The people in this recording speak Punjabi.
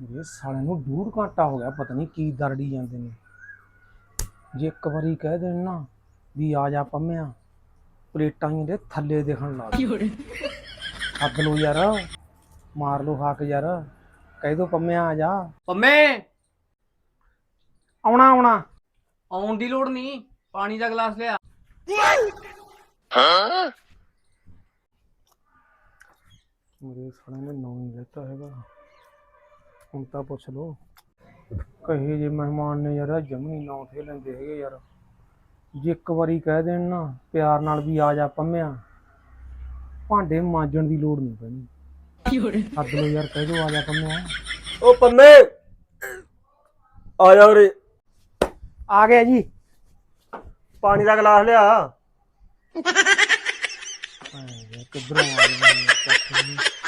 ਮੇਰੇ ਸਾਲੇ ਨੂੰ ਡੂਢ ਘੰਟਾ ਹੋ ਗਿਆ ਪਤਾ ਨਹੀਂ ਕੀ ਦਰੜੀ ਜਾਂਦੇ ਨੇ। ਜੇ ਇੱਕ ਵਾਰੀ ਕਹਿ ਦੇਣ ਨਾ ਵੀ ਆ ਜਾ ਪੰਮਿਆ ਪਲੇਟਾਂ ਹੀ ਦੇ ਥੱਲੇ ਦਿਖਣ ਲੱਗ ਹੱਦ ਲੋ ਯਾਰ ਮਾਰ ਲੋ ਹਾਕ ਯਾਰ ਕਹਿ ਦੋ ਪੰਮਿਆ ਆ ਜਾ। ਪੰਮੇ! ਆਉਣਾ ਆਉਣਾ। ਆਉਣ ਦੀ ਲੋੜ ਨਹੀਂ ਪਾਣੀ ਦਾ ਗਲਾਸ ਲਿਆ। ਮੇਰੇ ਸਾਲੇ ਨੇ ਨਾਂ ਨਹੀਂ ਲੈਤਾ ਹੈਗਾ। ਹੁਣ ਤਾਂ ਪੁੱਛ ਲੋ ਕਹੇ ਜੇ ਮਹਿਮਾਨ ਨੇ ਯਾਰ ਜਮੀ ਨਾਂ ਥੇ ਲੈਂਦੇ ਹੈਗੇ ਯਾਰ। ਜੇ ਇੱਕ ਵਾਰੀ ਕਹਿ ਦੇਣ ਨਾ ਪਿਆਰ ਨਾਲ ਵੀ ਆ ਜਾ ਪੰਮਿਆ ਭਾਂਡੇ ਮਾਂਜਣ ਦੀ ਲੋੜ ਨਹੀਂ ਪੈਣੀ। ਹੱਦ ਲੋ ਯਾਰ ਕਹਿ ਦੋ ਆ ਜਾ ਪੰਮਿਆ ਉਹ ਪੰਮੇ! ਆ ਜਾ ਉਰੇ। ਆ ਗਿਆ ਜੀ। ਪਾਣੀ ਦਾ ਗਲਾਸ ਲਿਆ। ਕਿੱਧਰੋਂ ਆ ਗਿਆ